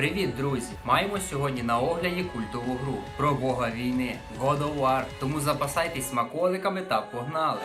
Привіт, друзі! Маємо сьогодні на огляді культову гру про бога війни God of War. Тому запасайтесь смаколиками та погнали!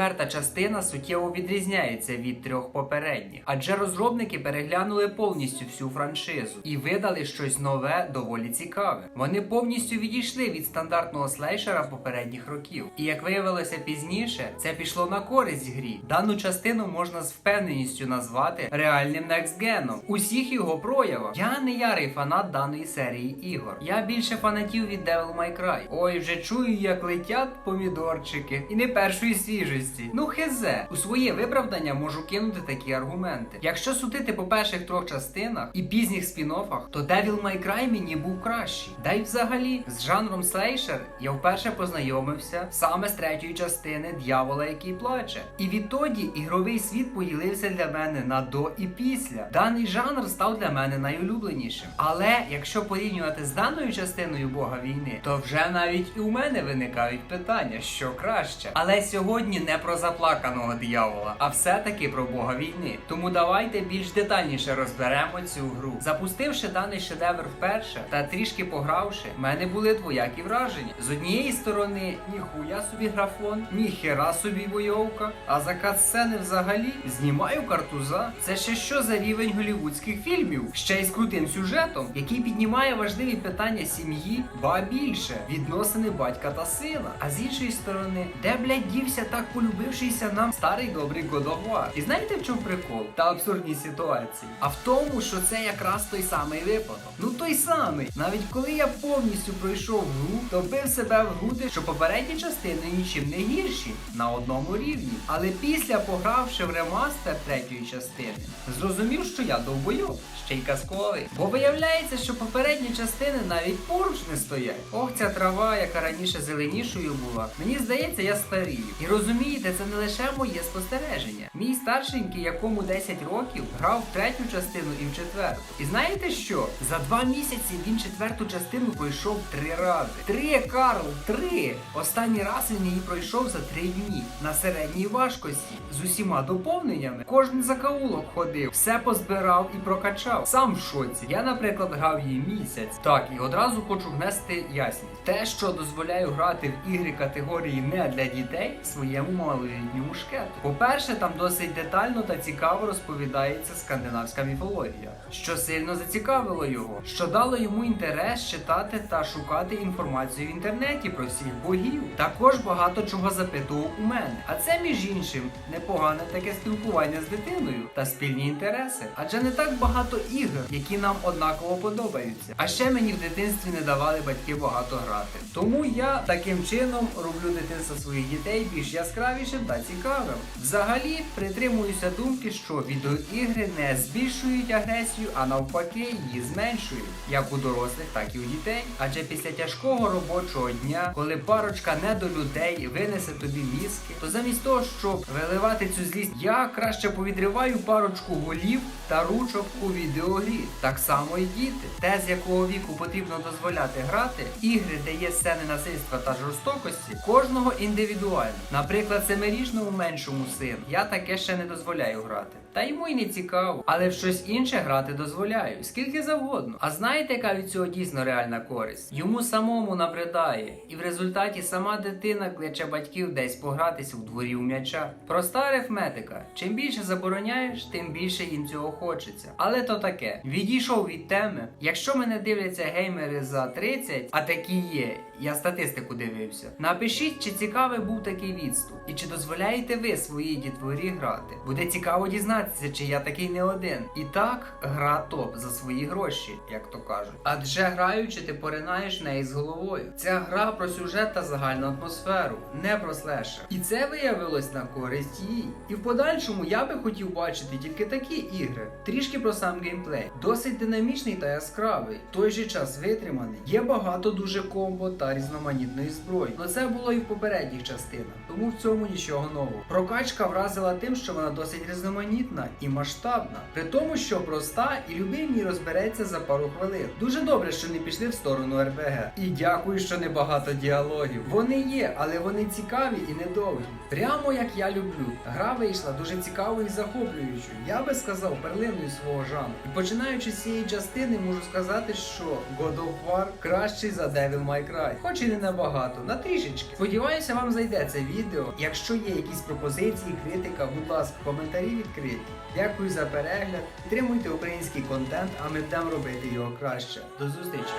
Четверта частина суттєво відрізняється від трьох попередніх, адже розробники переглянули повністю всю франшизу і видали щось нове, доволі цікаве. Вони повністю відійшли від стандартного слейшера попередніх років. І як виявилося пізніше, це пішло на користь грі. Дану частину можна з впевненістю назвати реальним некстгеном. Усіх його проявах. Я не ярий фанат даної серії ігор. Я більше фанатів від Devil May Cry. Ой, вже чую, як летять помідорчики. І не першої свіжості. Ну хезе. У своє виправдання можу кинути такі аргументи. Якщо судити по перших трьох частинах і пізніх спін-оффах, то Devil May Cry мені був кращий. Да й взагалі, з жанром слейшер я вперше познайомився саме з третьої частини Д'явола, який плаче. І відтоді ігровий світ поділився для мене на до і після. Даний жанр став для мене найулюбленішим. Але якщо порівнювати з даною частиною Бога війни, то вже навіть і у мене виникають питання, що краще. Але сьогодні не про заплаканого диявола, а все-таки про Бога війни. Тому давайте більш детальніше розберемо цю гру. Запустивши даний шедевр вперше та трішки погравши, в мене були двоякі враження. З однієї сторони, ніхуя собі графон, ніхера собі бойовка, а за катсцени взагалі знімаю картуза. Це ще що за рівень голівудських фільмів? Ще й з крутим сюжетом, який піднімає важливі питання сім'ї, ба більше відносини батька та сина. А з іншої сторони, де блядь, дівся так полюбившийся нам старий добрий War? І знаєте в чому прикол? Та абсурдні ситуації. А в тому, що це якраз той самий випадок. Ну той самий. Навіть коли я повністю пройшов гру, то бив себе в груди, що попередні частини нічим не гірші на одному рівні. Але після погравши в ремастер третьої частини, зрозумів, що я довбойов, ще й казковий. Бо виявляється, що попередні частини навіть поруч не стоять. Ох, ця трава, яка раніше зеленішою була. Мені здається, я старію. І розумієте, це не лише моє спостереження. Мій старшенький, якому 10 років, грав третю частину і в четверту. І знаєте що? За два місяці він четверту частину пройшов три рази. Три, Карл, три! Останній раз він її пройшов за три дні на середній важкості з усіма доповненнями. Кожен закаулок ходив, все позбирав і прокачав. Сам в шоці. Я, наприклад, грав її місяць. Так, і одразу хочу внести ясність. Те, що дозволяю грати в ігри категорії не для дітей, своєму малолітньому шкету. По-перше, там досить детально та цікаво розповідається скандинавська міфологія, що сильно зацікавило його, що дало йому інтерес читати та шукати інформацію в інтернеті про всіх богів. Також багато чого запитував у мене. А це, між іншим, непогане таке спілкування з дитиною та спільні інтереси. Адже не так багато ігор, які нам однаково подобаються. А ще мені в дитинстві не давали батьки багато грати. Тому я таким чином роблю дитинство своїх дітей більш яскравішим та цікавим. Взагалі притримуюся думки, що відеоігри не збільшують агресію, а навпаки її зменшують, як у дорослих, так і у дітей. Адже після тяжкого робочого дня, коли парочка не до людей винесе тобі мізки, то замість того, щоб виливати цю злість, я краще повідриваю парочку голів та ручок у відеогрі. Так само і діти. Те, з якого віку потрібно дозволяти грати, ігри, де є сцени насильства та жорстокості, кожного індивідуально. Наприклад, семирічному меншому сину я таке ще не дозволяю грати. Та йому й не цікаво, але в щось інше грати дозволяю, скільки завгодно. А знаєте, яка від цього дійсно реальна користь? Йому самому набридає, і в результаті сама дитина кличе батьків десь погратися у дворі у м'яча. Проста арифметика. Чим більше забороняєш, тим більше їм цього хочеться. Але то таке. Відійшов від теми. Якщо мене дивляться геймери за 30, а такі є, я статистику дивився. Напишіть, чи цікавий був такий відступ, і чи дозволяєте ви своїй дітворі грати. Буде цікаво дізнатися. Дізнатися, чи я такий не один. І так, гра топ за свої гроші, як то кажуть. Адже граючи, ти поринаєш неї з головою. Ця гра про сюжет та загальну атмосферу, не про слешер. І це виявилось на користь їй. І в подальшому я би хотів бачити тільки такі ігри. Трішки про сам геймплей. Досить динамічний та яскравий, в той же час витриманий. Є багато дуже комбо та різноманітної зброї. Но це було і в попередніх частинах, тому в цьому нічого нового. Прокачка вразила тим, що вона досить різноманітна і масштабна, при тому, що проста і любий в ній розбереться за пару хвилин. Дуже добре, що не пішли в сторону РПГ. І дякую, що не багато діалогів. Вони є, але вони цікаві і недовгі. Прямо як я люблю. Гра вийшла дуже цікавою і захоплюючою. Я би сказав перлиною свого жанру. І починаючи з цієї частини, можу сказати, що God of War кращий за Devil May Cry. Хоч і не набагато, на трішечки. Сподіваюся, вам зайде це відео. Якщо є якісь пропозиції, критика, будь ласка, коментарі відкриті. Дякую за перегляд. Підтримуйте український контент, а ми будемо робити його краще. До зустрічі!